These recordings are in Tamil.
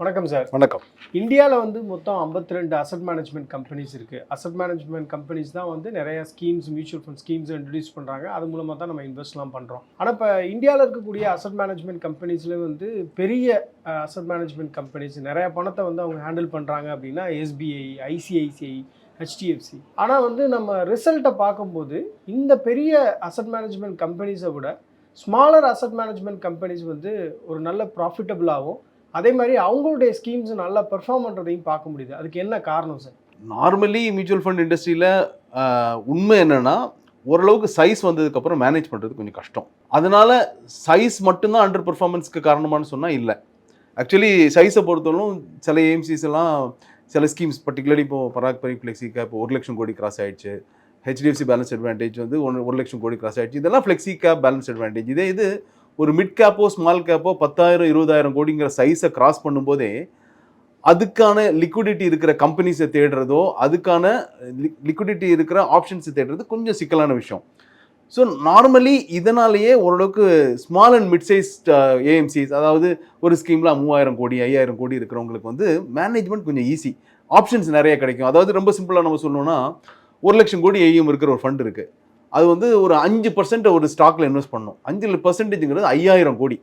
வணக்கம் சார் வணக்கம். இந்தியாவில் வந்து மொத்தம் 52 ரெண்டு அசட் மேனேஜ்மெண்ட் கம்பெனிஸ் இருக்குது அசட் மேனேஜ்மெண்ட் கம்பெனிஸ் தான் வந்து நிறைய schemes mutual fund schemes introduce பண்ணுறாங்க அது மூலமாக தான் நம்ம இன்வெஸ்ட்லாம் பண்ணுறோம் ஆனால் இப்போ இந்தியாவில் இருக்கக்கூடிய அசட் மேனேஜ்மெண்ட் கம்பெனிஸில் வந்து பெரிய அசட் மேனேஜ்மெண்ட் கம்பெனிஸ் நிறைய பணத்தை வந்து அவங்க ஹேண்டில் பண்ணுறாங்க அப்படின்னா எஸ்பிஐ ஐசிஐசிஐ ஹெச்டிஎஃப்சி ஆனால் வந்து நம்ம ரிசல்ட்டை பார்க்கும்போது இந்த பெரிய அசட் மேனேஜ்மெண்ட் கம்பெனிஸை விட ஸ்மாலர் அசட் மேனேஜ்மெண்ட் கம்பெனிஸ் வந்து ஒரு நல்ல ப்ராஃபிட்டபுளாகவும் அதே மாதிரி அவங்களுடைய ஸ்கீம்ஸ் நல்லா பெர்ஃபார்ம் பண்ணுறதையும் பார்க்க முடியுது. அதுக்கு என்ன காரணம் சார் நார்மலி மியூச்சுவல் ஃபண்ட் இண்டஸ்ட்ரியில் உண்மை என்னென்னா ஓரளவுக்கு சைஸ் வந்ததுக்கப்புறம் மேனேஜ் பண்ணுறது கொஞ்சம் கஷ்டம். அதனால சைஸ் மட்டும்தான் அண்டர் பெர்ஃபார்மன்ஸ்க்கு காரணமானு சொன்னால் இல்லை ஆக்சுவலி சைஸை பொறுத்தவரைக்கும் சில ஏஎம்சிஸ் எல்லாம் சில ஸ்கீம்ஸ் பர்டிகுலர்லி இப்போ பராக் பரிஃப்ளெக்ஸிக்கா இப்போ ஒரு லட்சம் கோடி கிராஸ் ஆயிடுச்சு. ஹெச்டிஎஃப்சி பேலன்ஸ் அட்வான்டேஜ் வந்து ஒன்று ஒரு லட்சம் கோடி கிராஸ் ஆயிடுச்சு. இதெல்லாம் ஃப்ளெக்ஸி கேப் பேலன்ஸ் அட்வான்டேஜ் இதே இது ஒரு மிட் கேப்போ ஸ்மால் கேப்போ பத்தாயிரம் இருபதாயிரம் கோடிங்கிற சைஸை கிராஸ் பண்ணும்போதே அதுக்கான லிக்விடிட்டி இருக்கிற கம்பெனிஸை தேடுறதோ அதுக்கான லிக்விடிட்டி இருக்கிற ஆப்ஷன்ஸை தேடுறது கொஞ்சம் சிக்கலான விஷயம். ஸோ நார்மலி இதனாலேயே ஓரளவுக்கு small and mid size AMCs அதாவது ஒரு ஸ்கீமில் மூவாயிரம் கோடி ஐயாயிரம் கோடி இருக்கிறவங்களுக்கு வந்து மேனேஜ்மெண்ட் கொஞ்சம் ஈஸி ஆப்ஷன்ஸ் நிறைய கிடைக்கும். அதாவது ரொம்ப சிம்பிளாக நம்ம சொல்லணும்னா ஒரு லட்சம் கோடி ஏஎம் இருக்கிற ஒரு ஃபண்ட் இருக்குது அது வந்து ஒரு அஞ்சு பர்சன்ட் ஒரு ஸ்டாக்கில் இன்வெஸ்ட் பண்ணணும் அஞ்சு பர்சன்டேஜுங்கிறது ஐயாயிரம் கோடி.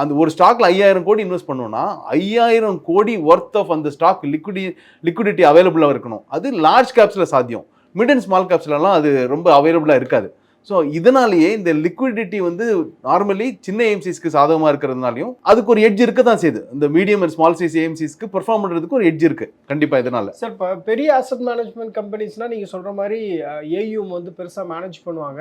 அந்த ஒரு ஸ்டாக்ல ஐயாயிரம் கோடி இன்வெஸ்ட் பண்ணோம்னா ஐயாயிரம் கோடி ஒர்த் ஆஃப் அந்த ஸ்டாக் லிக்விடி லிக்விடிட்டி அவைலபிளாக இருக்கணும். அது லார்ஜ் கேப்ஸில் சாத்தியம். மிட் அண்ட் ஸ்மால் கேப்ஸ்லலாம் அது ரொம்ப அவைலபிளாக இருக்காது. ஸோ இதனாலேயே இந்த லிக்விடிட்டி வந்து நார்மலி சின்ன ஏஎம்சிஸ்க்கு சாதகமாக இருக்கிறதுனாலையும் அதுக்கு ஒரு எட்ஜ் இருக்க தான் செய்யுது. இந்த மீடியம் அண்ட் ஸ்மால் சைஸ் ஏஎம்சிஸ்க்கு பெர்ஃபார்ம் பண்ணுறதுக்கு ஒரு எட்ஜ் இருக்குது கண்டிப்பாக இதனால. சார் இப்போ பெரிய அசட் மேனேஜ்மெண்ட் கம்பெனிஸ்னால் நீங்கள் சொல்கிற மாதிரி ஏயூஎம் வந்து பெருசாக மேனேஜ் பண்ணுவாங்க.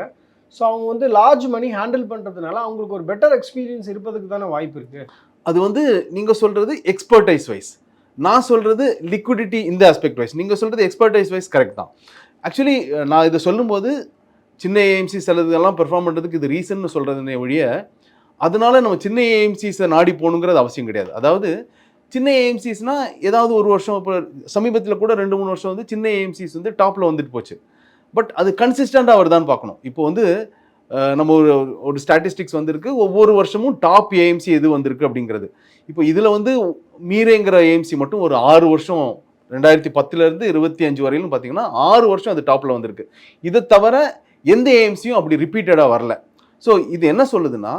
ஸோ அவங்க வந்து லார்ஜ் மணி ஹேண்டில் பண்ணுறதுனால அவங்களுக்கு ஒரு பெட்டர் எக்ஸ்பீரியன்ஸ் இருப்பதுக்கு தானே வாய்ப்பு இருக்குது அது வந்து நீங்கள் சொல்கிறது எக்ஸ்பர்டைஸ் வைஸ் நான் சொல்கிறது லிக்விடிட்டி இந்த ஆஸ்பெக்ட் வைஸ் நீங்கள் சொல்கிறது எக்ஸ்பர்டைஸ் வைஸ் கரெக்ட் தான். ஆக்சுவலி நான் இதை சொல்லும்போது சின்ன ஏஎம்சி சிலதெல்லாம் பெர்ஃபார்ம் பண்ணுறதுக்கு இது ரீசன்னு சொல்கிறதுனே ஒழிய அதனால நம்ம சின்ன ஏஎம்சிஸை நாடி போகணுங்கிறது அவசியம் கிடையாது. அதாவது சின்ன ஏஎம்சிஸ்னால் ஏதாவது ஒரு வருஷம் இப்போ சமீபத்தில் கூட ரெண்டு மூணு வருஷம் வந்து சின்ன ஏஎம்சிஸ் வந்து டாப்பில் வந்துட்டு போச்சு. பட் அது கன்சிஸ்டண்ட்டாக வருதான்னு பார்க்கணும். இப்போ வந்து நம்ம ஒரு ஒரு ஸ்டாட்டிஸ்டிக்ஸ் வந்திருக்கு ஒவ்வொரு வருஷமும் டாப் ஏஎம்சி எது வந்திருக்கு அப்படிங்கிறது. இப்போ இதில் வந்து மீரேங்கிற ஏஎம்சி மட்டும் ஒரு ஆறு வருஷம் ரெண்டாயிரத்தி பத்துலேருந்து இருபத்தி அஞ்சு வரையிலும் பார்த்தீங்கன்னா ஆறு வருஷம் அது டாப்பில் வந்திருக்கு. இதை தவிர எந்த ஏஎம்சியும் அப்படி ரிப்பீட்டடாக வரல. ஸோ இது என்ன சொல்லுதுன்னா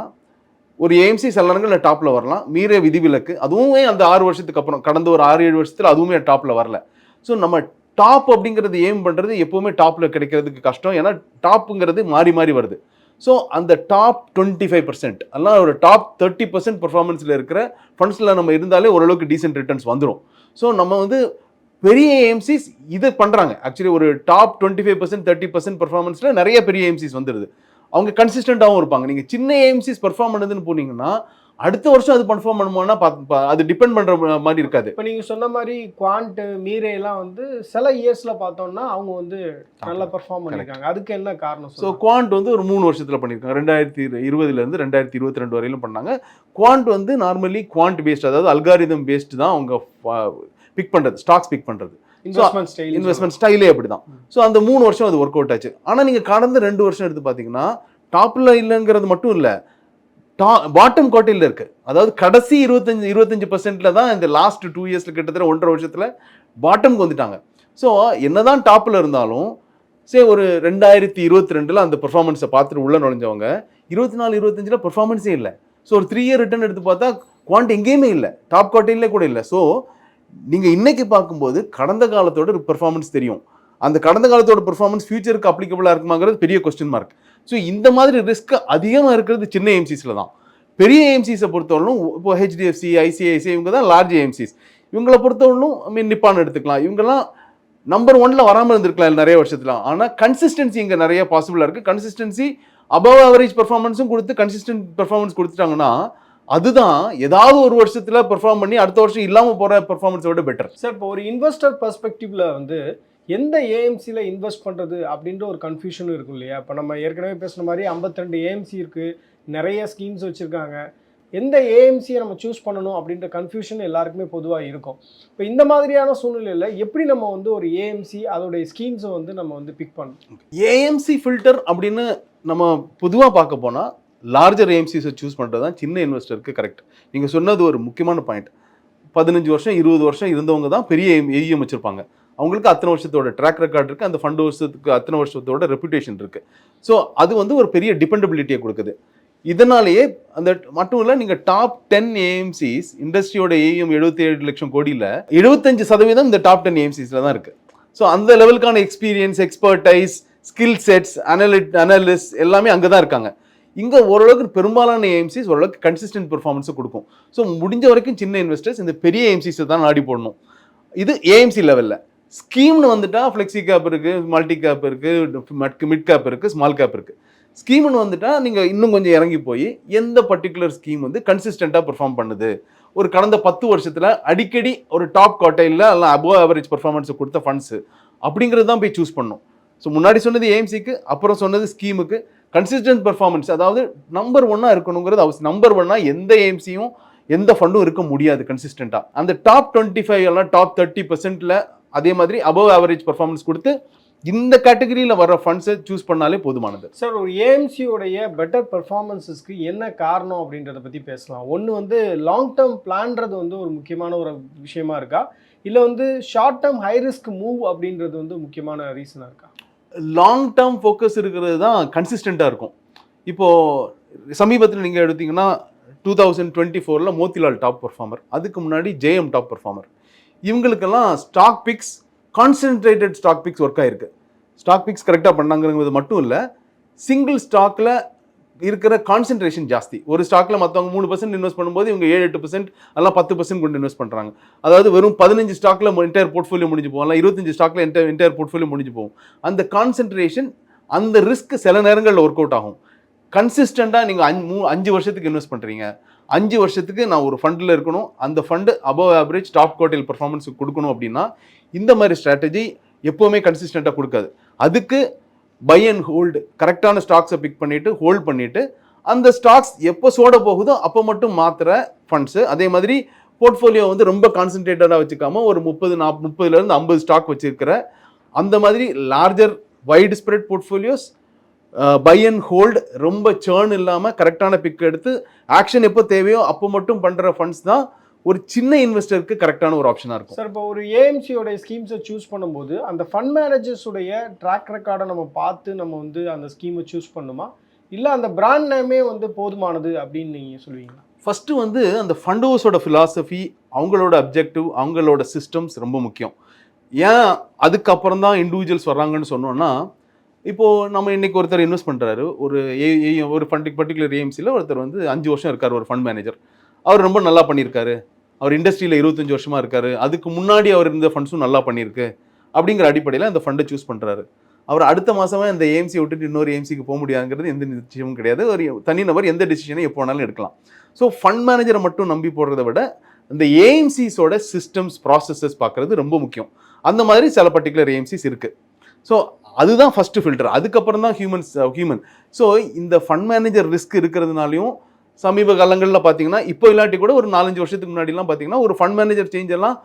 ஒரு ஏஎம்சி சில நேரங்களில் டாப்பில் வரலாம். மீற விதிவிலக்கு. அதுவுமே அந்த ஆறு வருஷத்துக்கு அப்புறம் கடந்த ஒரு ஆறு ஏழு வருஷத்தில் அதுவுமே டாப்பில் வரல. ஸோ நம்ம டாப் அப்படிங்கிறது ஏம் பண்ணுறது எப்போவுமே டாப்பில் கிடைக்கிறதுக்கு கஷ்டம். ஏன்னா டாப்புங்கிறது மாறி மாறி வருது. ஸோ அந்த டாப் டுவெண்ட்டி ஃபைவ் பர்சன்ட் எல்லாம் ஒரு டாப் தேர்ட்டி பர்சன்ட் பர்ஃபார்மன்ஸில் இருக்கிற ஃபண்ட்ஸில் நம்ம இருந்தாலே ஓரளவுக்கு டீசென்ட் ரிட்டர்ன்ஸ் வந்துடும் ஸோ நம்ம வந்து பெரிய ஏஎம்சிஸ் இது பண்ணுறாங்க ஆக்சுவலி ஒரு top twenty five percent thirty percent பர்ஃபார்மன்ஸில் நிறைய பெரிய ஏஎம்சிஸ் வந்துடுது அவங்க கன்சிஸ்டண்ட்டாகவும் இருப்பாங்க. நீங்கள் சின்ன ஏஎம்சிஸ் பர்ஃபார்ம் பண்ணுதுன்னு போனீங்கன்னா அடுத்த வருஷம் அது பர்ஃபார்ம் பண்ணுமோன்னா பா- பா- அது டிபெண்ட் பண்ணுற மாதிரி இருக்காது. இப்போ நீங்கள் சொன்ன மாதிரி குவாண்ட் மீரே எல்லாம் வந்து சில இயர்ஸில் பார்த்தோம்னா அவங்க வந்து நல்லா பெர்ஃபார்ம் பண்ணியிருக்காங்க அதுக்கு என்ன காரணம் ஸோ குவாண்ட் வந்து ஒரு மூணு வருஷத்தில் பண்ணியிருக்காங்க ரெண்டாயிரத்தி இருபதுலேருந்து ரெண்டாயிரத்தி இருபத்தி ரெண்டு வரையிலும் பண்ணாங்க. குவாண்ட் வந்து நார்மலி குவாண்ட் பேஸ்ட் அதாவது அல்காரிதம் பேஸ்டு தான் அவங்க பிக் பண்ணுறது ஸ்டாக்ஸ் பிக் பண்ணுறது இன்வெஸ்ட்மெண்ட் ஸ்டைல் அப்படி தான் ஸோ அந்த மூணு வருஷம் அது ஒர்க் அவுட் ஆச்சு. ஆனால் நீங்கள் கடந்த ரெண்டு வருஷம் எடுத்து பார்த்தீங்கன்னா டாப்பில் இல்லைங்கிறது மட்டும் இல்லை டா பாட்டம் குவார்ட்டில் இருக்கு. அதாவது கடைசி இருபத்தஞ்சு இருபத்தஞ்சு பர்சன்ட்ல தான் இந்த லாஸ்ட் டூ இயர்ஸ்ல கிட்டத்தட்ட ஒன்றரை வருஷத்துல பாட்டம்க்கு வந்துட்டாங்க. ஸோ என்னதான் டாப்ல இருந்தாலும் சே ஒரு ரெண்டாயிரத்தி இருபத்தி ரெண்டுல அந்த பெர்ஃபார்மன்ஸை பார்த்துட்டு உள்ள நுழைஞ்சவங்க இருபத்தி நாலு இருபத்தஞ்சில் பெர்ஃபார்மன்ஸே இல்லை. ஸோ ஒரு த்ரீ இயர் ரிட்டர்ன் எடுத்து பார்த்தா குவாண்ட் எங்கேயுமே இல்லை. டாப் குவார்ட்டிலே கூட இல்லை. ஸோ நீங்கள் இன்னைக்கு பார்க்கும்போது கடந்த காலத்தோட பெர்ஃபார்மன்ஸ் தெரியும். அந்த கடந்த காலத்தோட பெர்ஃபார்மன்ஸ் ஃபியூச்சருக்கு அப்ளிகபிளாக இருக்குமாங்கிறது பெரிய கொஸ்டின் மார்க் ஸோ இந்த மாதிரி ரிஸ்க் அதிகமாக இருக்கிறது சின்ன ஏஎம்சிஸில் தான். பெரிய ஏஎம்சிஸை பொறுத்தவரைக்கும் இப்போ ஹெச்டிஎஃப்சி ஐசிஐசிஐ இவங்க தான் லார்ஜ் ஏஎம்சிஸ் இவங்களை பொறுத்தவரைக்கும் ஐ மீன் நிப்பான் எடுத்துக்கலாம். இவங்கெல்லாம் நம்பர் ஒன்ல வராமல் இருந்திருக்கலாம் நிறைய வருஷத்துல. ஆனால் கன்சிஸ்டன்சி இங்கே நிறைய பாசிபிளாக இருக்குது கன்சிஸ்டன்சி அபவ் ஆவரேஜ் பெர்ஃபார்மன்ஸும் கொடுத்து கன்சிஸ்டன்ட் பெர்ஃபார்மன்ஸ் கொடுத்துட்டாங்கன்னா அதுதான் ஏதாவது ஒரு வருஷத்துல பெர்ஃபார்ம் பண்ணி அடுத்த வருஷம் இல்லாமல் போகிற பெர்ஃபார்மன்ஸை விட பெட்டர் சார் இப்போ ஒரு இன்வெஸ்டர் பர்ஸ்பெக்டிவ்ல வந்து எந்த ஏஎம்சியில் இன்வெஸ்ட் பண்ணுறது அப்படின்ற ஒரு கன்ஃபியூஷனும் இருக்கும் இல்லையா? இப்போ நம்ம ஏற்கனவே பேசுன மாதிரி 52 ஏஎம்சி இருக்குது நிறைய ஸ்கீம்ஸ் வச்சுருக்காங்க. எந்த ஏஎம்சியை நம்ம சூஸ் பண்ணணும் அப்படின்ற கன்ஃபியூஷன் எல்லாருக்குமே பொதுவாக இருக்கும். இப்போ இந்த மாதிரியான சூழ்நிலையில் எப்படி நம்ம வந்து ஒரு ஏஎம்சி அதோடைய ஸ்கீம்ஸை வந்து நம்ம வந்து பிக் பண்ணணும்? ஏஎம்சி ஃபில்டர் அப்படின்னு நம்ம பொதுவாக பார்க்க போனால் லார்ஜர் ஏஎம்சிஸை சூஸ் பண்ணுறது தான் சின்ன இன்வெஸ்டருக்கு கரெக்ட் நீங்கள் சொன்னது ஒரு முக்கியமான பாயிண்ட் பதினஞ்சு வருஷம் இருபது வருஷம் இருந்தவங்க தான் பெரிய ஏஎம் வச்சுருப்பாங்க. அவங்களுக்கு அத்தனை வருஷத்தோட ட்ராக் ரெக்கார்ட் இருக்குது அந்த ஃபண்டு வருஷத்துக்கு அத்தனை வருஷத்தோட ரெப்புடேஷன் இருக்குது ஸோ அது வந்து ஒரு பெரிய டிபெண்டபிலிட்டியை கொடுக்குது. இதனாலேயே அந்த மட்டும் இல்லை நீங்கள் டாப் டென் ஏஎம்சிஸ் இண்டஸ்ட்ரியோட ஏஎம் எழுபத்தி ஏழு லட்சம் கோடியில் எழுபத்தஞ்சு சதவீதம் இந்த டாப் டென் ஏஎம்சிஸில் தான் இருக்குது ஸோ அந்த லெவலுக்கான எக்ஸ்பீரியன்ஸ் எக்ஸ்பர்டைஸ் ஸ்கில் செட்ஸ் அனலிட் அனலிஸ் எல்லாமே அங்கே தான் இருக்காங்க. இங்கே ஓரளவுக்கு பெரும்பாலான ஏஎம்சிஸ் ஓரளவுக்கு கன்சிஸ்டன்ட் பெர்ஃபார்மன்ஸை கொடுக்கும். ஸோ முடிஞ்ச வரைக்கும் சின்ன இன்வெஸ்டர்ஸ் இந்த பெரிய ஏஎம்சிஸை தான் நாடி போடணும். இது ஏஎம்சி லெவலில் ஸ்கீம்னு வந்துட்டால் ஃப்ளெக்ஸி கேப் இருக்குது மல்டி கேப் இருக்குது மிட் கேப் இருக்குது ஸ்மால் கேப் இருக்குது ஸ்கீம்னு வந்துட்டால் நீங்கள் இன்னும் கொஞ்சம் இறங்கி போய் எந்த பர்டிகுலர் ஸ்கீம் வந்து கன்சிஸ்டண்ட்டாக பெர்ஃபார்ம் பண்ணுது? ஒரு கடந்த பத்து வருஷத்தில் அடிக்கடி ஒரு டாப் குவார்டைலில் எல்லாம் அபோவ் ஆவரேஜ் பர்ஃபார்மன்ஸை கொடுத்த ஃபண்ட்ஸு அப்படிங்கிறது தான் போய் சூஸ் பண்ணும். ஸோ முன்னாடி சொன்னது ஏஎம்சிக்கு அப்புறம் சொன்னது ஸ்கீமுக்கு கன்சிஸ்டன்ட் பர்ஃபார்மன்ஸ் அதாவது நம்பர் ஒன்னாக இருக்கணுங்கிறது அவசியம். நம்பர் ஒன்னாக எந்த ஏஎம்சியும் எந்த ஃபண்டும் இருக்க முடியாது கன்சிஸ்டண்ட்டாக அந்த டாப் டுவெண்ட்டி ஃபைவ் எல்லாம் டாப் தேர்ட்டி பர்சன்ட்ல அதே மாதிரி அபவ் ஆவரேஜ் பர்ஃபார்மன்ஸ் கொடுத்து இந்த கேட்டகரியில் வர ஃபண்ட்ஸை சூஸ் பண்ணாலே போதுமானது. சார் ஒரு ஏஎம்சியோடைய பெட்டர் பர்ஃபார்மன்ஸஸ்க்கு என்ன காரணம் அப்படின்றத பற்றி பேசலாம். ஒன்று வந்து லாங் டேர்ம் பிளான்றது வந்து ஒரு முக்கியமான ஒரு விஷயமா இருக்கா? இல்லை வந்து short term high risk move அப்படின்றது வந்து முக்கியமான ரீசனாக இருக்கா? லாங் டேர்ம் ஃபோக்கஸ் இருக்கிறது தான் கன்சிஸ்டண்ட்டாக இருக்கும். இப்போது சமீபத்தில் நீங்கள் எடுத்தீங்கன்னா டூ தௌசண்ட் டுவெண்ட்டி ஃபோரில் மோத்திலால் டாப் பர்ஃபார்மர் அதுக்கு முன்னாடி ஜேஎம் டாப் பர்ஃபார்மர் இவங்களுக்கெல்லாம் stock picks concentrated stock picks work ஆகிருக்கு ஸ்டாக் பிக்ஸ் கரெக்டாக பண்ணாங்கிறது மட்டும் இல்லை சிங்கிள் ஸ்டாக்கில் இருக்கிற கான்சென்ட்ரேஷன் ஜாஸ்தி. ஒரு ஸ்டாக்கில் மற்றவங்க மூணு பர்சன்ட் இன்வெஸ்ட் பண்ணும்போது இவங்க ஏழு எட்டு பர்சன்ட் எல்லாம் பத்து பர்சன்ட் கொண்டு இன்வெஸ்ட் பண்ணுறாங்க அதாவது வெறும் பதினஞ்சு ஸ்டாக்கில் என்டையர் போர்ட்ஃபோலியோ முடிஞ்சு போகலாம் இருபத்தஞ்சு ஸ்டாக்கில் என்டையர் என்டையர் போர்ட்ஃபோலியோ முடிஞ்சு போகும். அந்த கான்சென்ட்ரேஷன் அந்த ரிஸ்க் சில நேரங்களில் ஒர்க் அவுட் ஆகும். கன்சிஸ்டண்ட்டாக நீங்கள் அஞ்சு மூ அஞ்சு வருஷத்துக்கு இன்வெஸ்ட் பண்ணுறீங்க அஞ்சு வருஷத்துக்கு நான் ஒரு ஃபண்டில் இருக்கணும். அந்த fund above average top quartile performance கொடுக்கணும் அப்படின்னா இந்த மாதிரி ஸ்ட்ராட்டஜி எப்போவுமே கன்சிஸ்டண்ட்டாக கொடுக்காது. அதுக்கு பை அண்ட் ஹோல்டு கரெக்டான ஸ்டாக்ஸை பிக் பண்ணிவிட்டு ஹோல்ட் பண்ணிவிட்டு அந்த ஸ்டாக்ஸ் எப்போ சோட போகுதோ அப்போ மட்டும் மாத்திர ஃபண்ட்ஸு அதே மாதிரி போர்ட்ஃபோலியோ வந்து ரொம்ப கான்சன்ட்ரேட்டடாக வச்சுக்காம ஒரு முப்பது நாப் முப்பதுலேருந்து ஐம்பது ஸ்டாக் வச்சுருக்கிற அந்த மாதிரி larger wide spread portfolios buy and hold ரொம்ப சேர்ன் இல்லாமல் கரெக்டான பிக் எடுத்து ஆக்ஷன் எப்போ தேவையோ அப்போ மட்டும் பண்ணுற ஃபண்ட்ஸ் தான் ஒரு சின்ன இன்வெஸ்டருக்கு கரெக்டான ஒரு ஆப்ஷனாக இருக்கும். சார் இப்போ ஒரு ஏஎம்சியோடைய ஸ்கீம்ஸை சூஸ் பண்ணும்போது அந்த ஃபண்ட் மேனேஜர்ஸுடைய ட்ராக் ரெக்கார்டை நம்ம பார்த்து நம்ம வந்து அந்த ஸ்கீமை சூஸ் பண்ணுமா? இல்லை அந்த பிராண்ட் நேமே வந்து போதுமானது அப்படின்னு நீங்கள் சொல்லுவீங்களா? ஃபஸ்ட்டு வந்து அந்த ஃபண்ட் ஹவுஸோட ஃபிலாசபி அவங்களோட அப்ஜெக்டிவ் அவங்களோட சிஸ்டம்ஸ் ரொம்ப முக்கியம். ஏன் அதுக்கப்புறம் தான் இண்டிவிஜுவல்ஸ் வர்றாங்கன்னு சொன்னோன்னா இப்போது நம்ம இன்னைக்கு ஒருத்தர் இன்வெஸ்ட் பண்ணுறாரு ஒரு ஏ ஏ- ஒரு ஃபண்ட் பர்டிகுலர் ஏஎம்சியில் ஒருத்தர் வந்து அஞ்சு வருஷம் இருக்கார் ஒரு ஃபண்ட் மேனேஜர் அவர் ரொம்ப நல்லா பண்ணியிருக்காரு. அவர் இண்டஸ்ட்ரியில் இருபத்தஞ்சி வருஷமாக இருக்கார். அதுக்கு முன்னாடி அவர் இருந்த ஃபண்ட்ஸும் நல்லா பண்ணியிருக்கு. அப்படிங்கிற அடிப்படையில் அந்த ஃபண்டை சூஸ் பண்ணுறாரு அவர் அடுத்த மாதமே அந்த ஏஎம்சி விட்டுட்டு இன்னொரு ஏஎம்சிக்கு போக முடியாதுங்கிறது எந்த நிச்சயமும் கிடையாது. ஒரு தனிநபர் எந்த டெசிஷனையும் எப்போ வேணாலும் எடுக்கலாம். ஸோ ஃபண்ட் மேனேஜரை மட்டும் நம்பி போடுறத விட இந்த ஏஎம்சிஸோட சிஸ்டம்ஸ் ப்ராசஸஸ் பார்க்குறது ரொம்ப முக்கியம். அந்த மாதிரி சில பர்டிகுலர் ஏஎம்சிஸ் இருக்குது ஸோ அதுதான் ஃபஸ்ட்டு ஃபில்டர் அதுக்கப்புறம் தான் ஹியூமன்ஸ் ஹியூமன் ஸோ இந்த ஃபண்ட் மேனேஜர் ரிஸ்க் இருக்கிறதுனாலையும் சமீப காலங்களில் பார்த்தீங்கன்னா இப்போ இல்லாட்டி கூட ஒரு நாலஞ்சு வருஷத்துக்கு முன்னாடிலாம் பார்த்தீங்கன்னா ஒரு ஃபண்ட் மேனேஜர் சேஞ்ச் எல்லாம்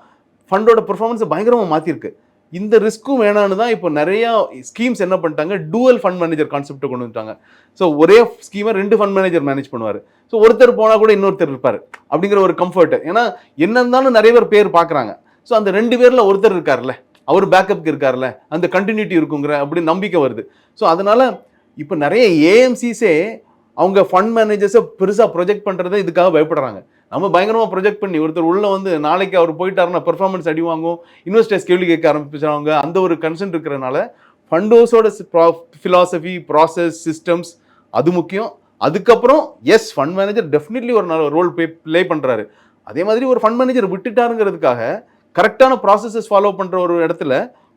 ஃபண்டோட பெர்ஃபார்மன்ஸை பயங்கரமாக மாற்றிருக்கு இந்த ரிஸ்க்கும் வேணான்னு தான் இப்போ நிறையா ஸ்கீம்ஸ் என்ன பண்ணிட்டாங்க டூவல் ஃபண்ட் மேனேஜர் கான்செப்ட்டை கொண்டு வந்துட்டாங்க. ஸோ ஒரே ஸ்கீமை ரெண்டு ஃபண்ட் மேனேஜர் மேனேஜ் பண்ணுவார். ஸோ ஒருத்தர் போனால் கூட இன்னொருத்தர் இருப்பார் அப்படிங்கிற ஒரு கம்ஃபர்ட் ஏன்னா என்ன இருந்தாலும் நிறைய பேர் பேர் பார்க்குறாங்க ஸோ அந்த ரெண்டு பேரில் ஒருத்தர் இருக்கார்ல அவர் பேக்கப்க்கு இருக்கார்ல அந்த கண்டினியூட்டி இருக்குங்கிற அப்படி நம்பிக்கை வருது. ஸோ அதனால் இப்போ நிறைய ஏஎம்சிஸே அவங்க ஃபண்ட் மேனேஜர்ஸை பெருசாக ப்ரொஜெக்ட் பண்ணுறதை இதுக்காக பயப்படுறாங்க. நம்ம பயங்கரமாக ப்ரொஜெக்ட் பண்ணி ஒருத்தர் உள்ளே வந்து நாளைக்கு அவர் போயிட்டாருன்னா பெர்ஃபார்மன்ஸ் அடி வாங்கும் இன்வெஸ்டர்ஸ் கேள்வி கேட்க ஆரம்பிச்சாங்க அந்த ஒரு கன்சென்ட் இருக்கிறனால ஃபண்டோஸோட ஃபிலாசபி ப்ராசஸ் சிஸ்டம்ஸ் அது முக்கியம். அதுக்கப்புறம் எஸ் ஃபண்ட் மேனேஜர் டெஃபினெட்லி ஒரு நல்ல ரோல் ப்ளே ப்ளே பண்ணுறாரு அதே மாதிரி ஒரு ஃபண்ட் மேனேஜர் விட்டுட்டாருங்கிறதுக்காக கரெக்டான ப்ராசஸஸ் ஃபாலோ பண்ணுற ஒரு இடத்துல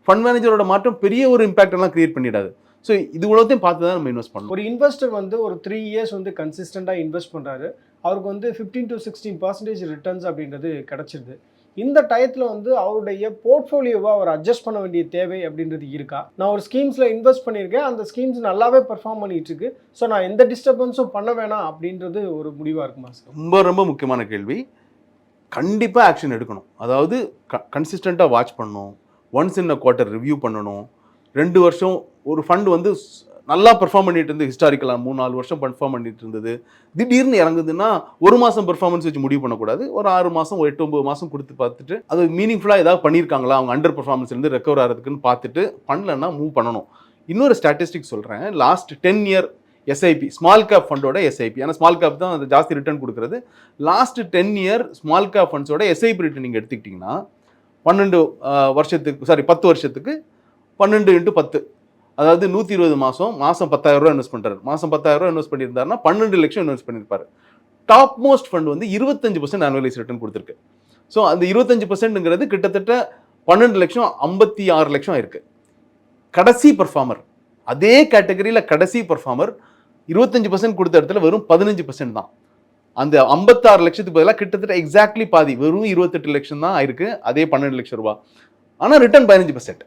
ஃபண்ட் மேனேஜரோட மாற்றம் பெரிய ஒரு இம்பாக்ட் எல்லாம் கிரியேட் பண்ணிடாது. ஸோ இது இவ்வளோத்தையும் பார்த்து தான் நம்ம இன்வெஸ்ட் பண்ணணும். ஒரு இன்வெஸ்டர் வந்து ஒரு த்ரீ இயர்ஸ் வந்து கன்சிஸ்டண்டாக இன்வெஸ்ட் பண்ணுறாரு அவருக்கு வந்து fifteen to sixteen percentage returns அப்படின்றது கிடச்சிருது. இந்த டயத்தில் வந்து அவருடைய போர்ட்ஃபோலியோவை அவர் அட்ஜஸ்ட் பண்ண வேண்டிய தேவை அப்படின்றது இருக்கா? நான் ஒரு ஸ்கீம்ஸில் இன்வெஸ்ட் பண்ணியிருக்கேன். அந்த ஸ்கீம்ஸ் நல்லாவே பெர்ஃபார்ம் பண்ணிட்டு இருக்கு. ஸோ நான் எந்த டிஸ்டர்பன்ஸும் பண்ண வேணாம் அப்படின்றது ஒரு முடிவாக இருக்குமா சார் ரொம்ப ரொம்ப முக்கியமான கேள்வி. கண்டிப்பாக ஆக்ஷன் எடுக்கணும். அதாவது க கன்சிஸ்டண்ட்டாக வாட்ச் பண்ணணும். Once in a quarter review பண்ணணும். ரெண்டு வருஷம் ஒரு ஃபண்ட் வந்து நல்லா பெர்ஃபார்ம் பண்ணிட்டு இருந்து ஹிஸ்டாரிக்கலாக மூணு நாலு வருஷம் பெர்ஃபார்ம் பண்ணிட்டு இருந்தது. திடீர்னு இறங்குதுன்னா ஒரு மாதம் பெர்ஃபார்மன்ஸ் வச்சு முடிவு பண்ணக்கூடாது. ஒரு ஆறு மாதம் ஒரு எட்டு ஒன்பது மாதம் கொடுத்து பார்த்துட்டு அது மீனிங்ஃபுல்லாக ஏதாவது பண்ணியிருக்காங்களா? அவங்க அண்டர் பெர்ஃபார்மன்ஸ்லேருந்து ரெக்கவர் ஆகிறதுக்குன்னு பார்த்துட்டு பண்ணலன்னா மூவ் பண்ணணும். இன்னொரு ஸ்டாட்டிஸ்டிக் சொல்கிறேன் last ten year SIP small cap ஃபண்டோட SIP ஏன்னா ஸ்மால் கேப் தான் அது ஜாஸ்தி ரிட்டர்ன் கொடுக்குறது. Last ten year small cap ஃபண்ட்ஸோட SIP return நீங்கள் எடுத்துக்கிட்டிங்கன்னா பன்னெண்டு வருஷத்துக்கு சாரி பத்து வருஷத்துக்கு பன்னெண்டு இன்ட்டு பத்து. அதாவது நூற்றி இருபது மாதம் மாதம் பத்தாயிரம் ரூபா இன்வெஸ்ட் பண்ணுறாரு மாதம் பத்தாயிரம் ரூபா இன்வெஸ்ட் பண்ணியிருந்தாருன்னா பன்னெண்டு லட்சம் இன்வெஸ்ட் பண்ணியிருப்பாரு. டாப் மோஸ்ட் ஃபண்ட் வந்து இருபத்தஞ்சு பர்சன்ட் ஆனுவலைஸ் ரிட்டர்ன் கொடுத்துருக்கு. ஸோ அந்த இருபத்தஞ்சு பர்சன்ட்ங்கிறது கிட்டத்தட்ட பன்னெண்டு லட்சம் ஐம்பத்தி ஆறு லட்சம் ஆயிருக்கு. கடைசி பர்ஃபார்மர் அதே கேட்டகரியில் கடைசி பர்ஃபார்மர் இருபத்தஞ்சு பர்சன்ட் கொடுத்த இடத்துல வெறும் பதினஞ்சு பர்சன்ட் தான். அந்த ஐம்பத்தாறு லட்சத்துக்கு பதிலாக கிட்டத்தட்ட எக்ஸாக்ட்லி பாதி வெறும் இருபத்தெட்டு லட்சம் தான் ஆயிருக்கு. அதே பன்னெண்டு லட்சம் ரூபா ஆனால் ரிட்டர்ன் பதினஞ்சு பர்சன்ட்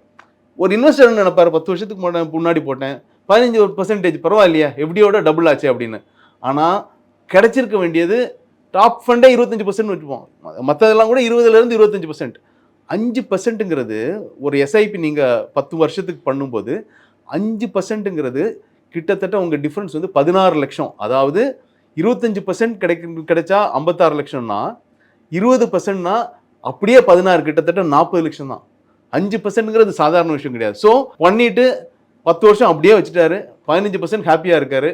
ஒரு இன்வெஸ்டர் நினைப்பார்? பத்து வருஷத்துக்கு முன்னாடி போட்டேன். பதினஞ்சு ஒரு பர்சன்டேஜ் பரவாயில்லையா எப்படியோட டபுள் ஆச்சு அப்படின்னு. ஆனால் கிடைச்சிருக்க வேண்டியது டாப் ஃபண்டே இருபத்தஞ்சி பர்சன்ட் வச்சுப்போம். மற்றதெல்லாம் கூட இருபதுலேருந்து இருபத்தஞ்சி பர்சன்ட் அஞ்சு பர்சன்ட்டுங்கிறது ஒரு எஸ்ஐபி நீங்கள் பத்து வருஷத்துக்கு பண்ணும்போது அஞ்சு பர்சன்ட்டுங்கிறது கிட்டத்தட்ட உங்கள் டிஃப்ரென்ஸ் வந்து பதினாறு லட்சம். அதாவது இருபத்தஞ்சி பர்சன்ட் கிடைக்க கிடைச்சா ஐம்பத்தாறு லட்சம்னா இருபது பர்சன்ட்னா அப்படியே பதினாறு கிட்டத்தட்ட நாற்பது லட்சம் தான் அஞ்சு பர்சன்ட்ங்கிறது சாதாரண விஷயம் கிடையாது. ஸோ பண்ணிட்டு பத்து வருஷம் அப்படியே வச்சுட்டாரு. பதினஞ்சு பர்சன்ட் ஹாப்பியாக இருக்காரு.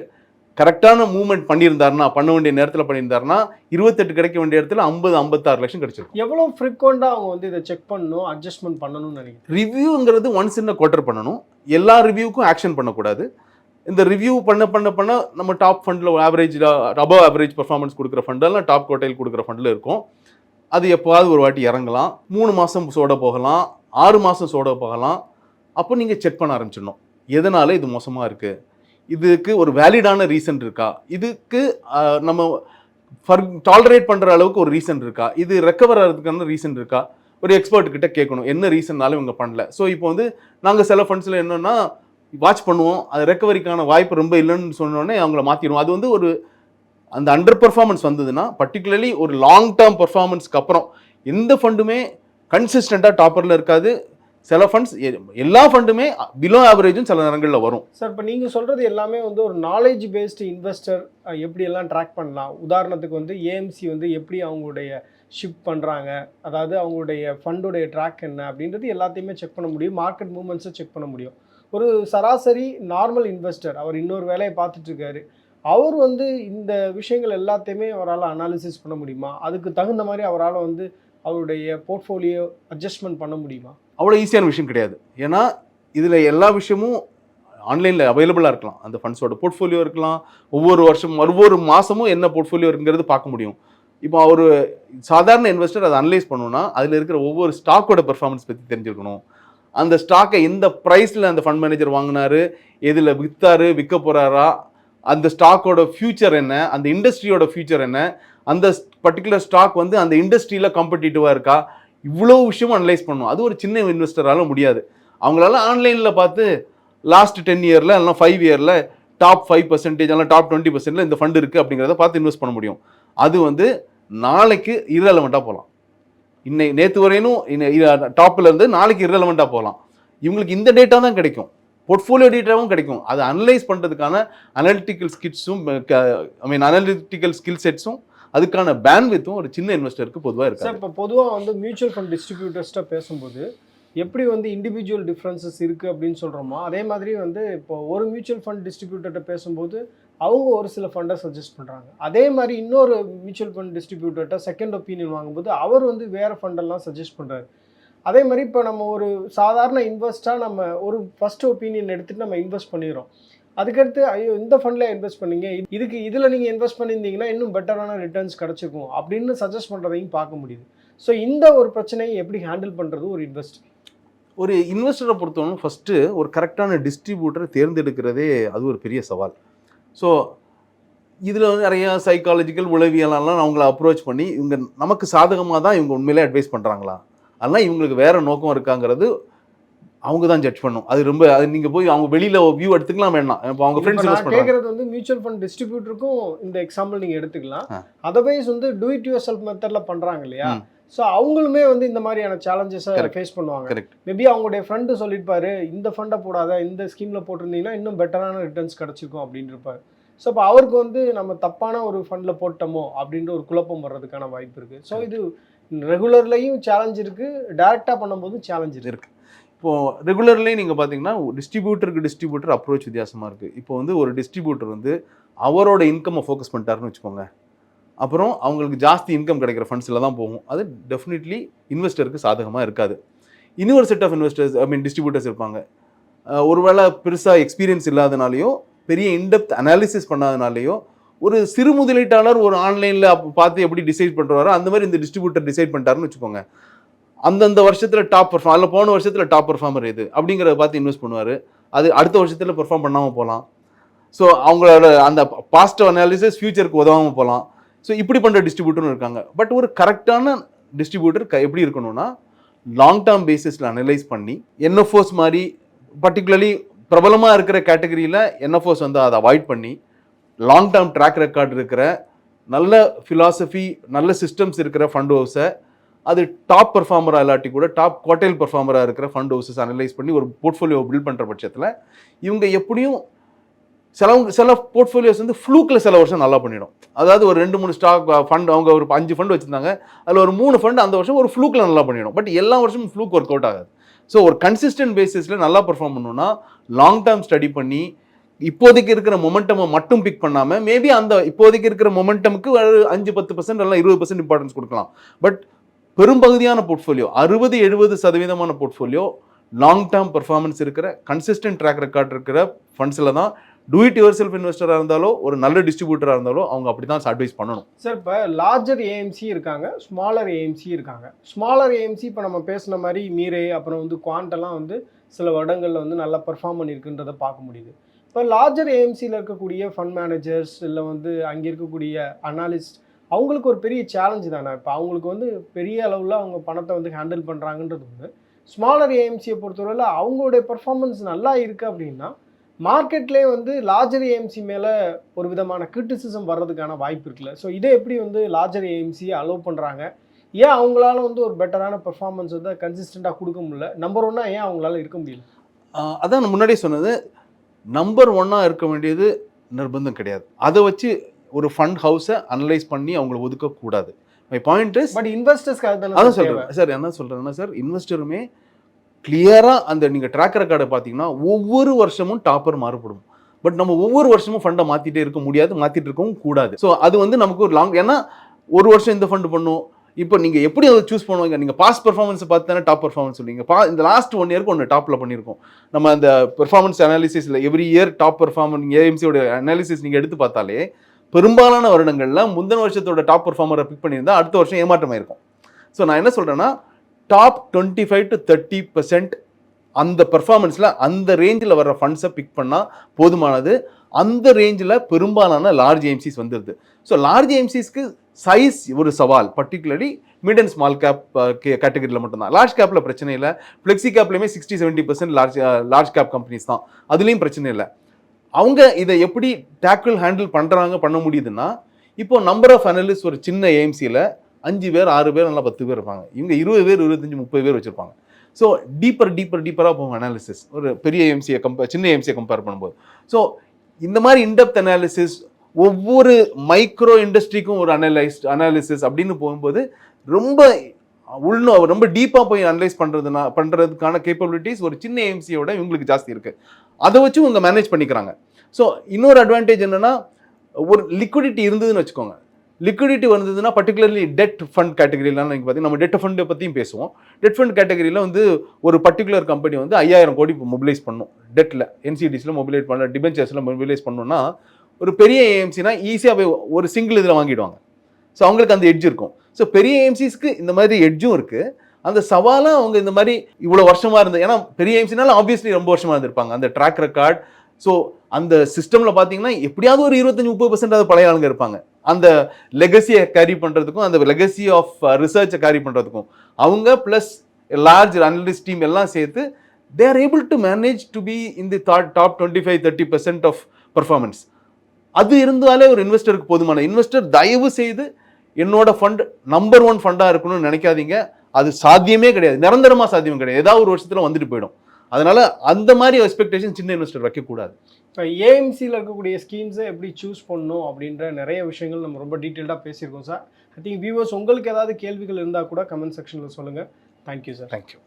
கரெக்டான மூவ்மெண்ட் பண்ணியிருந்தாருன்னா பண்ண வேண்டிய நேரத்தில் பண்ணியிருந்தாருன்னா இருபத்தெட்டு கிடைக்க வேண்டிய இடத்துல ஐம்பது ஐம்பத்தாறு லட்சம் கிடைச்சிருக்கும் எவ்வளோ ஃப்ரீக்வெண்ட்டாக அவங்க வந்து இதை செக் பண்ணணும் அட்ஜஸ்ட்மெண்ட் பண்ணணும்னு நினைக்கிறேன் ரிவ்யூங்கிறது ஒன்ஸ் இன்ன குவார்ட்டர் பண்ணணும். எல்லா ரிவ்யூக்கும் ஆக்ஷன் பண்ணக்கூடாது. இந்த ரிவ்யூ பண்ண பண்ண பண்ண நம்ம டாப் ஃபண்டில் ஆவரேஜ் அபவ் ஆவரேஜ் பர்ஃபார்மன்ஸ் கொடுக்குற ஃபண்டெல்லாம் டாப் கோட்டைல் கொடுக்குற ஃபண்டில் இருக்கும். அது எப்போவாவது ஒரு வாட்டி இறங்கலாம். மூணு மாதம் சோட போகலாம். ஆறு மாதம் சோட போகலாம் அப்போ நீங்கள் செக் பண்ண ஆரம்பிச்சிடணும். எதனால இது மோசமாக இருக்குது இதுக்கு ஒரு வேலிடான ரீசன் இருக்கா? இதுக்கு நம்ம ஃபர் டாலரேட் பண்ணுற அளவுக்கு ஒரு ரீசன் இருக்கா? இது ரெக்கவர் ஆகிறதுக்கான ரீசன் இருக்கா? ஒரு எக்ஸ்பர்ட் கிட்ட கேட்கணும். என்ன ரீசன்னாலும் இவங்க பண்ணல. ஸோ இப்போ வந்து நாங்கள் சில ஃபண்ட்ஸில் என்னென்னா வாட்ச் பண்ணுவோம். அது ரெக்கவரிக்கான வாய்ப்பு ரொம்ப இல்லைன்னு சொன்னோடனே அவங்கள மாற்றிடுவோம் அது வந்து ஒரு அந்த அண்டர் பர்ஃபார்மன்ஸ் வந்ததுன்னா பர்டிகுலர்லி ஒரு லாங் டேர்ம் பர்ஃபார்மன்ஸ்க்கு அப்புறம் எந்த ஃபண்டுமே கன்சிஸ்டண்ட்டாக டாப்பரில் இருக்காது. சில ஃபண்ட்ஸ் எல்லா ஃபண்டுமே பிலோ ஆவரேஜும் சில நேரங்களில் வரும். சார் இப்போ நீங்கள் சொல்கிறது எல்லாமே வந்து ஒரு நாலேஜ் பேஸ்டு இன்வெஸ்டர் எப்படி எல்லாம் ட்ராக் பண்ணலாம்? உதாரணத்துக்கு வந்து ஏஎம்சி வந்து எப்படி அவங்களுடைய ஷிஃப்ட் பண்ணுறாங்க அதாவது அவங்களுடைய ஃபண்டுடைய ட்ராக் என்ன? அப்படின்றது எல்லாத்தையுமே செக் பண்ண முடியும். மார்க்கெட் மூமெண்ட்ஸை செக் பண்ண முடியும். ஒரு சராசரி நார்மல் இன்வெஸ்டர் அவர் இன்னொரு வேலையை பார்த்துட்ருக்காரு அவர் வந்து இந்த விஷயங்கள் எல்லாத்தையுமே அவரால் அனாலிசிஸ் பண்ண முடியுமா? அதுக்கு தகுந்த மாதிரி அவரால் வந்து அவருடைய போர்ட்ஃபோலியோ அட்ஜஸ்ட்மெண்ட் பண்ண முடியுமா? அவ்வளோ ஈஸியான விஷயம் கிடையாது. ஏன்னா இதில் எல்லா விஷயமும் ஆன்லைனில் அவைலபிளாக இருக்கலாம். அந்த ஃபண்ட்ஸோட போர்ட்ஃபோலியோ இருக்கலாம். ஒவ்வொரு வருஷம் ஒவ்வொரு மாதமும் என்ன போர்ட்ஃபோலியோ இருக்குங்கிறது பார்க்க முடியும். இப்போ ஒரு சாதாரண இன்வெஸ்டர் அதை அனலைஸ் பண்ணணும்னா அதில் இருக்கிற ஒவ்வொரு ஸ்டாக்கோட பெர்ஃபார்மன்ஸ் பற்றி தெரிஞ்சுக்கணும். அந்த ஸ்டாக்கை எந்த ப்ரைஸில் அந்த ஃபண்ட் மேனேஜர் வாங்கினாரு எதில் விற்றாரு விற்க போகிறாரா அந்த ஸ்டாக்கோட ஃப்யூச்சர் என்ன அந்த இண்டஸ்ட்ரியோட ஃப்யூச்சர் என்ன அந்த பர்டிகுலர் ஸ்டாக் வந்து அந்த இண்டஸ்ட்ரியில் காம்படிட்டிவாக இருக்கா? இவ்வளோ விஷயமும் அனலைஸ் பண்ணணும் அது ஒரு சின்ன இன்வெஸ்டரால முடியாது. அவங்களால ஆன்லைனில் பார்த்து லாஸ்ட் டென் இயரில் இல்லைனா ஃபைவ் இயரில் டாப் ஃபைவ் பர்சன்டேஜ் அல்ல டாப் டுவெண்ட்டி பர்சன்டில் இந்த ஃபண்டு இருக்குது அப்படிங்கிறத பார்த்து இன்வெஸ்ட் பண்ண முடியும். அது வந்து நாளைக்கு இரலவெண்ட்டாக போகலாம் இன்னை நேற்று வரையிலும் டாப்பில் இருந்து நாளைக்கு இரலவெண்ட்டாக போகலாம் இவங்களுக்கு இந்த டேட்டா தான் கிடைக்கும். போர்ட்ஃபோலியோ டேட்டாவும் கிடைக்கும். அதை அனலைஸ் பண்ணுறதுக்கான அனலிட்டிக்கல் ஸ்கிட்ஸும் ஐ மீன் அனலிட்டிக்கல் ஸ்கில் செட்ஸும் அதுக்கான பேண்ட்வித்தும் ஒரு சின்ன இன்வெஸ்டருக்கு பொதுவாக இருக்காது. சார் இப்போ பொதுவாக வந்து மியூச்சுவல் ஃபண்ட் டிஸ்ட்ரிபியூட்டர்ஸ்ட்ட பேசும்போது எப்படி வந்து இண்டிவிஜுவல் டிஃப்ரென்சஸ் இருக்குது அப்படின்னு சொல்கிறோமோ அதே மாதிரி வந்து இப்போ ஒரு மியூச்சுவல் ஃபண்ட் டிஸ்ட்ரிபியூட்டர்கிட்ட பேசும்போது அவங்க ஒரு சில ஃபண்டை சஜஸ்ட் பண்ணுறாங்க அதே மாதிரி இன்னொரு மியூச்சுவல் ஃபண்ட் டிஸ்ட்ரிபியூட்டர்கிட்ட செகண்ட் ஒப்பீனியன் வாங்கும்போது அவர் வந்து வேறு ஃபண்டெல்லாம் சஜஸ்ட் பண்ணுறாரு அதே மாதிரி இப்போ நம்ம ஒரு சாதாரண இன்வெஸ்ட்டாக நம்ம ஒரு ஃபர்ஸ்ட் ஒப்பீனியன் எடுத்துகிட்டு நம்ம இன்வெஸ்ட் பண்ணிடுறோம். அதுக்கடுத்து ஐயோ இந்த ஃபண்டில் இன்வெஸ்ட் பண்ணீங்க. இதுக்கு இதில் நீங்கள் இன்வெஸ்ட் பண்ணியிருந்தீங்கன்னா இன்னும் பெட்டரான ரிட்டர்ன்ஸ் கிடச்சிக்கும். அப்படின்னு சஜஸ்ட் பண்ணுறதையும் பார்க்க முடியுது. ஸோ இந்த ஒரு பிரச்சனையை எப்படி ஹேண்டில் பண்ணுறது ஒரு இன்வெஸ்ட் ஒரு இன்வெஸ்டரை பொறுத்தவரை ஃபஸ்ட்டு ஒரு கரெக்டான டிஸ்ட்ரிபியூட்டரை தேர்ந்தெடுக்கிறதே அது ஒரு பெரிய சவால். ஸோ இதில் வந்து நிறைய சைக்காலஜிக்கல் உளவியலெல்லாம் அவங்கள அப்ரோச் பண்ணி இவங்க நமக்கு சாதகமாக தான் இவங்க உண்மையிலே அட்வைஸ் பண்ணுறாங்களா அதெல்லாம் இவங்களுக்கு வேறு நோக்கம் இருக்காங்கிறது அவங்க தான் ஜட்ஜ் பண்ணும். அது ரொம்ப அது நீங்கள் போய் அவங்க வெளியில் வியூ எடுத்துக்கலாம் வேண்டாம் இப்போ அவங்க ஃப்ரெண்ட்ஸ் நான் கேட்குறது வந்து மியூச்சுவல் ஃபண்ட் டிஸ்ட்ரிபியூட்டருக்கும் இந்த எக்ஸாம்பிள் நீங்கள் எடுத்துக்கலாம். அதர்வைஸ் வந்து டூ இட் யூர் செல்ஃப் மெத்தடில் பண்ணுறாங்க இல்லையா. ஸோ அவங்களுமே வந்து இந்த மாதிரியான சேலஞ்சஸை. ஃபேஸ் பண்ணுவாங்க. மேபி அவங்களுடைய ஃப்ரெண்டு சொல்லியிருப்பாரு இந்த ஃபண்டை போடாத இந்த ஸ்கீமில் போட்டிருந்தீங்கன்னா இன்னும் பெட்டரான ரிட்டர்ன்ஸ் கிடச்சிருக்கும் அப்படின்னு இருப்பாரு. ஸோ அப்போ அவருக்கு வந்து நம்ம தப்பான ஒரு ஃபண்டில் போட்டோமோ அப்படின்ற ஒரு குழப்பம் வர்றதுக்கான வாய்ப்பு இருக்குது ஸோ இது ரெகுலர்லையும் சேலஞ்ச் இருக்குது டேரெக்டாக பண்ணும்போது சேலஞ்ச் இருக்கு. இப்போது ரெகுலர்லேயே ரெகுலர்லேயும் நீங்கள் பார்த்தீங்கன்னா டிஸ்ட்ரிபியூட்டருக்கு டிஸ்ட்ரிபியூட்டர் அப்ரோச் வித்தியாசமாக இருக்குது இப்போ வந்து ஒரு டிஸ்ட்ரிபியூட்டர் வந்து அவரோட இன்கம்மை ஃபோக்கஸ் பண்ணிட்டாருன்னு வச்சுக்கோங்க. அப்புறம் அவங்களுக்கு ஜாஸ்தி இன்கம் கிடைக்கிற ஃபண்ட்ஸில் தான் போகும். அது டெஃபினெட்லி இன்வெஸ்டருக்கு சாதகமாக இருக்காது. இன்னொரு set of investors I mean distributors இருப்பாங்க. ஒருவேளை பெருசாக எக்ஸ்பீரியன்ஸ் இல்லாதனாலேயோ பெரிய இன்டெப்த் அனாலிசிஸ் பண்ணாதனாலேயோ ஒரு சிறு முதலீட்டாளர் ஒரு ஆன்லைனில் பார்த்து எப்படி டிசைட் பண்ணுறாரோ அந்த மாதிரி இந்த டிஸ்ட்ரிபியூட்டர் டிசைட் பண்ணிட்டாருன்னு வச்சுக்கோங்க. அந்தந்த வருஷத்தில் டாப் பர்ஃபார்ம் அதில் போன வருஷத்தில் டாப் பர்ஃபார்மர் இது அப்படிங்கிறத பார்த்து இன்வெஸ்ட் பண்ணுவார். அது அடுத்த வருஷத்தில் பெர்ஃபார்ம் பண்ணாமல் போகலாம் ஸோ அவங்களோட அந்த பாஸ்ட் அனாலிசிஸ் ஃபியூச்சருக்கு உதவாமல் போகலாம் ஸோ இப்படி பண்ணுற டிஸ்ட்ரிபியூட்டரும் இருக்காங்க. பட் ஒரு கரெக்டான டிஸ்ட்ரிபியூட்டர் க எப்படி இருக்கணும்னா லாங் டேர்ம் பேசிஸில் அனலைஸ் பண்ணி என்எஃப்ஓஸ் மாதிரி பர்டிகுலர்லி பிரபலமாக இருக்கிற கேட்டகரியில் என்எஃப்ஓஸ் வந்து அதை அவாய்ட் பண்ணி லாங் டேர்ம் ட்ராக் ரெக்கார்ட் இருக்கிற நல்ல ஃபிலாசபி நல்ல சிஸ்டம்ஸ் இருக்கிற ஃபண்ட் ஹவுஸை அது டாப் பர்ஃபார்மராக இல்லாட்டி கூட டாப் குவார்டைல் பர்ஃபார்மராக இருக்கிற ஃபண்ட் ஹவுசஸ் அனலைஸ் பண்ணி ஒரு போர்ட்ஃபோலியோ பில்ட் பண்ணுற பட்சத்தில் இவங்க எப்படியும் சிலவங்க சில போர்ட்ஃபோலியோஸ் வந்து ஃப்ளூக்கில் சில வருஷம் நல்லா பண்ணிடும். அதாவது ஒரு ரெண்டு மூணு ஸ்டாக் ஃபண்ட் அவங்க ஒரு அஞ்சு ஃபண்ட் வச்சுருந்தாங்க அதில் ஒரு மூணு ஃபண்ட் அந்த வருஷம் ஒரு ஃப்ளூக்கில் நல்லா பண்ணிடும். பட் எல்லா வருஷமும் ஃப்ளூக் ஒர்க் அவுட் ஆகாது. ஸோ ஒரு கன்சிஸ்டன்ட் பேசிஸில் நல்லா பர்ஃபார்ம் பண்ணணும்னா லாங் டேர்ம் ஸ்டடி பண்ணி இப்போதைக்கு இருக்கிற மொமெண்டமை மட்டும் பிக் பண்ணாமல் மேபி அந்த இப்போதைக்கு இருக்கிற மொமெண்டமுக்கு ஒரு அஞ்சு பத்து பர்சன்ட் எல்லாம் இருபது பர்சன்ட் இம்பார்ட்டன்ஸ் கொடுக்கலாம். பட் பெரும்பகுதியான போர்ட்ஃபோலியோ அறுபது எழுபது சதவீதமான போர்ட்ஃபோலியோ லாங் டேர்ம் பர்ஃபார்மன்ஸ் இருக்கிற கன்சிஸ்டன்ட் ட்ராக் ரெக்கார்ட் இருக்கிற ஃபண்ட்ஸில் தான் டூ இட் யுவர் செல்ஃப் இன்வெஸ்டராக இருந்தாலோ ஒரு நல்ல டிஸ்ட்ரிபியூட்டராக இருந்தாலோ அவங்க அப்படி தான் அட்வைஸ் பண்ணணும். சார் இப்போ லார்ஜர் ஏஎம்சி இருக்காங்க ஸ்மாலர் ஏஎம்சி இருக்காங்க. ஸ்மாலர் ஏஎம்சி இப்போ நம்ம பேசின மாதிரி மீரே அப்புறம் வந்து குவாண்டெல்லாம் வந்து சில வருடங்களில் வந்து நல்லா பர்ஃபார்ம் பண்ணியிருக்குன்றதை பார்க்க முடியுது. இப்போ லார்ஜர் ஏஎம்சியில் இருக்கக்கூடிய ஃபண்ட் மேனேஜர்ஸ் இல்லை வந்து அங்கே இருக்கக்கூடிய அனாலிஸ்ட் அவங்களுக்கு ஒரு பெரிய சேலஞ்சு தானே? இப்போ அவங்களுக்கு வந்து பெரிய அளவில் அவங்க பணத்தை வந்து ஹேண்டில் பண்ணுறாங்கன்றது ஒன்று ஸ்மாலர் ஏஎம்சியை பொறுத்தவரையில் அவங்களுடைய பர்ஃபார்மன்ஸ் நல்லா இருக்குது அப்படின்னா மார்க்கெட்லேயே வந்து லார்ஜர் ஏஎம்சி மேலே ஒரு விதமான கிரிட்டிசிசம் வர்றதுக்கான வாய்ப்பு இருக்குல்ல. ஸோ இதை எப்படி வந்து லார்ஜர் ஏஎம்சியை அலோவ் பண்ணுறாங்க ஏன் அவங்களால வந்து ஒரு பெட்டரான பெர்ஃபார்மன்ஸ் வந்து கன்சிஸ்டண்ட்டாக கொடுக்க முடியல? நம்பர் ஒன்னாக ஏன் அவங்களால இருக்க முடியல? அதான் நான் முன்னாடியே சொன்னது நம்பர் ஒன்னாக இருக்க வேண்டியது நிர்பந்தம் கிடையாது. அதை வச்சு ஒரு ஃபண்ட் ஹவுஸை அனலைஸ் பண்ணி அவங்களை ஒதுக்கக்கூடாது. மை பாயிண்ட் இஸ் பட் இன்வெஸ்டர்ஸ்க்கு அதான் சொல்கிறேன் சார் என்ன சொல்கிறேன்னா சார் இன்வெஸ்டருமே கிளியராக அந்த நீங்கள் ட்ராக் ரெக்கார்டை பார்த்தீங்கன்னா ஒவ்வொரு வருஷமும் டாப்பர் மாறுபடும். பட் நம்ம ஒவ்வொரு வருஷமும் ஃபண்டை மாற்றிட்டே இருக்க முடியாது மாற்றிட்டு இருக்கவும் கூடாது. ஸோ அது வந்து நமக்கு ஒரு லாங் ஏன்னா ஒரு வருஷம் இந்த ஃபண்டு பண்ணும். இப்போ நீங்கள் எப்படி அதை சூஸ் பண்ணுவாங்க? நீங்கள் பாஸ்ட் பெர்ஃபார்மன்ஸை பார்த்து தானே டாப் பெர்ஃபார்மன்ஸ் சொல்லுவீங்க பா இந்த லாஸ்ட் ஒன் இயருக்கு ஒன்று டாப்பில் பண்ணியிருக்கோம் நம்ம அந்த பெர்ஃபார்மன்ஸ் அனாலிசிஸில் எவ்ரி இயர் டாப் பெர்ஃபார்மன் ஏஎம்சியோட அனாலிசிஸ் நீங்கள் எடுத்து பார்த்தாலே பெரும்பாலான வருடங்களில் முந்தின வருஷத்தோட டாப் பர்ஃபார்மரை பிக் பண்ணியிருந்தா அடுத்த வருஷம் ஏமாற்றமாயிருக்கும். ஸோ நான் என்ன சொல்கிறேன்னா top twenty five to thirty percent அந்த பர்ஃபார்மன்ஸில் அந்த ரேஞ்சில் வர ஃபண்ட்ஸை பிக் பண்ணால் போதுமானது. அந்த ரேஞ்சில் பெரும்பாலான லார்ஜ் ஏஎம்சிஸ் வந்துடுது ஸோ லார்ஜ் ஏஎம்சிஸ்க்கு சைஸ் ஒரு சவால். Particularly mid and small cap கேட்டகரியில் மட்டும்தான். லார்ஜ் கேப்பில் பிரச்சனை இல்லை. Flexi கேப்லையுமே sixty seventy percent large large cap companies தான். அதுலேயும் பிரச்சனை இல்லை. அவங்க இதை எப்படி டேக்கிள் ஹேண்டில் பண்ணுறாங்க பண்ண முடியுதுன்னா இப்போ நம்பர் ஆஃப் அனலிஸ்ட் ஒரு சின்ன ஏஎம்சியில் அஞ்சு பேர் ஆறு பேர் நல்லா பத்து பேர் இருப்பாங்க. இவங்க இருபது பேர் இருபத்தஞ்சி முப்பது பேர் வச்சுருப்பாங்க. ஸோ டீப்பர் டீப்பர் டீப்பராக போகும் அனாலிசிஸ் ஒரு பெரிய ஏஎம்சியை கம்பேர் சின்ன ஏஎம்சியை கம்பேர் பண்ணும்போது. ஸோ இந்த மாதிரி இன்டெப்த் அனாலிசிஸ் ஒவ்வொரு மைக்ரோ இண்டஸ்ட்ரிக்கும் ஒரு அனலைஸ் அனாலிசிஸ் அப்படின்னு போகும்போது ரொம்ப உள்நோ ரொம்ப டீப்பாக போய் அனலைஸ் பண்ணுறதுனா பண்ணுறதுக்கான கேப்பபிலிட்டிஸ் ஒரு சின்ன ஏஎம்சியோட இவங்களுக்கு ஜாஸ்தி இருக்குது அதை வச்சு இவங்க மேனேஜ் பண்ணிக்கிறாங்க. ஸோ இன்னொரு அட்வான்டேஜ் என்னென்னா ஒரு லிக்விடிட்டி இருந்ததுன்னு வச்சுக்கோங்க. லிக்விடிட்டி வந்ததுன்னா பர்டிகுலர்லி டெட் ஃபண்ட் கேட்டகரியிலாம் நீங்கள் பார்த்தீங்கன்னா நம்ம டெட் ஃபண்டை பற்றியும் பேசுவோம். டெட் ஃபண்ட் கேட்டகரியில் வந்து ஒரு பர்டிகுலர் கம்பெனி வந்து ஐயாயிரம் கோடி மொபிலைஸ் பண்ணும். டெட்டில் என்சிடிஸில் மொபிலைட் பண்ண டிபென்ச்சர்ஸில் மொபிலைஸ் பண்ணோன்னா ஒரு பெரிய ஏஎம்சினா ஈஸியாக போய் ஒரு சிங்கிள் இதில் வாங்கிடுவாங்க. ஸோ அவங்களுக்கு அந்த எட்ஜ் இருக்கும். ஸோ பெரிய ஏஎம்சிஸ்க்கு இந்த மாதிரி எட்ஜும் இருக்குது அந்த சவாலாக அவங்க இந்த மாதிரி இவ்வளோ வருஷமாக இருந்தது ஏன்னா பெரிய ஏஎம்சினால ஆப்வியஸ்லி ரொம்ப வருஷமாக இருந்திருப்பாங்க. அந்த ட்ராக் ரெக்கார்ட் ஸோ அந்த சிஸ்டமில் பார்த்தீங்கன்னா எப்படியாவது ஒரு இருபத்தஞ்சி முப்பது பர்சன்ட் அது பழைய ஆளுங்க இருப்பாங்க. அந்த லெகசியை கேரி பண்ணுறதுக்கும் அந்த லெகசி ஆஃப் ரிசர்ச்சை கேரி பண்ணுறதுக்கும் அவங்க ப்ளஸ் லார்ஜ் அனலிஸ்ட் டீம் எல்லாம் சேர்த்து they are able to manage to be in the that top twenty five thirty percent of performance அது இருந்தாலே ஒரு இன்வெஸ்டருக்கு போதுமான. இன்வெஸ்டர் தயவு செய்து என்னோட ஃபண்ட் நம்பர் ஒன் ஃபண்டாக இருக்கணும்னு நினைக்காதீங்க. அது சாத்தியமே கிடையாது. நிரந்தரமாக சாத்தியம் கிடையாது. ஏதாவது ஒரு வருஷத்தில் வந்துட்டு போயிடும். அதனால அந்த மாதிரி எக்ஸ்பெக்டேஷன் சின்ன இன்வெஸ்டர் வைக்கக்கூடாது. இப்போ ஏஎம்சியில் இருக்கக்கூடிய ஸ்கீம்ஸை எப்படி சூஸ் பண்ணணும் அப்படின்ற நிறைய விஷயங்கள் நம்ம ரொம்ப டீட்டெயில்டாக பேசியிருக்கோம் சார் ஐ திங்க் வியூவர்ஸ் உங்களுக்கு ஏதாவது கேள்விகள் இருந்தால் கூட கமெண்ட் செக்ஷனில் சொல்லுங்கள் thank you sir thank you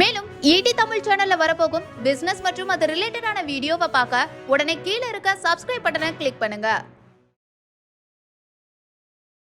மேலும் ஈடி தமிழ் சேனல்ல வரப்போகும் பிசினஸ் மற்றும் அது ரிலேட்டடான வீடியோவை பார்க்க உடனே கீழே இருக்க சப்ஸ்கிரைப் பட்டனை கிளிக் பண்ணுங்க.